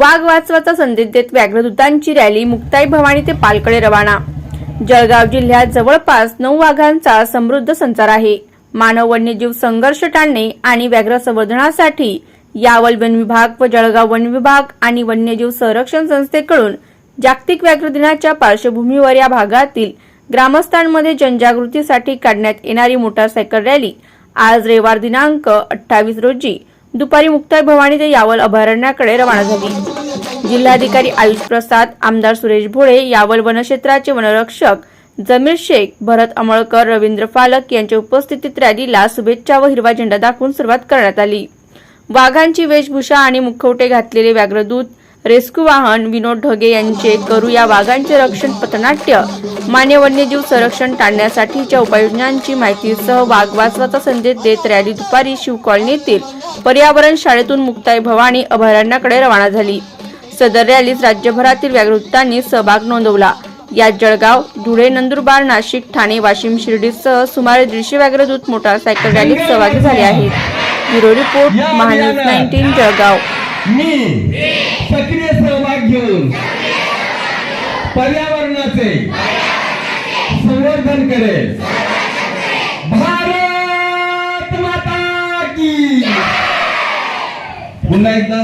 वाघ वाचवाचा संदेश देत व्याघ्रदूतांची रॅली मुक्ताई भवानी ते पालकडे रवाना. जळगाव जिल्ह्यात जवळपास नऊ वाघांचा समृद्ध संचार आहे. मानव वन्यजीव संघर्ष टाळणे आणि व्याघ्र संवर्धनासाठी यावल वन विभाग व जळगाव वन विभाग आणि वन्यजीव संरक्षण संस्थेकडून जागतिक व्याघ्र दिनाच्या पार्श्वभूमीवर या भागातील ग्रामस्थांमध्ये जनजागृतीसाठी काढण्यात येणारी मोटारसायकल रॅली आज रविवार दिनांक अठ्ठावीस रोजी दुपारी मुक्ताई भवानी ते यावल अभयारण्याकडे रवाना झाली. जिल्हाधिकारी आयुष प्रसाद आमदार सुरेश भोळे यावल वनक्षेत्राचे वनरक्षक जमीर शेख भरत अमळकर रवींद्र फालक यांच्या उपस्थितीत रॅलीला शुभेच्छा व हिरवा झेंडा दाखवून सुरुवात करण्यात आली. वाघांची वेशभूषा आणि मुखवटे घातलेले व्याघ्रदूत रेस्क्यू वाहन विनोद ढगे यांचे करू या वाघांचे रक्षण पथनाट्य मान्य वन्यजीव संरक्षण टाळण्यासाठीच्या उपाययोजनांची माहितीसह वाघ वाचवाचा संदेश देत रॅली दुपारी शिव कॉलनीतील पर्यावरण शाळेतून मुक्ताई भवानी अभयारण्याकडे रवाना झाली. सदर रॅलीत राज्यभरातील व्याघ्रदूतांनी सहभाग नोंदवला. यात जळगाव धुळे नंदुरबार नाशिक ठाणे वाशिम शिर्डीसह सुमारे दीडशे व्याघ्रदूत मोटारसायकल रॅलीत सहभागी झाले आहेत. Bureau report Mahanews nineteen Jalgaon. मी सक्रिय सहभाग घेऊन पर्यावरणाचे संवर्धन करेल भारत माता की! पुन्हा एकदा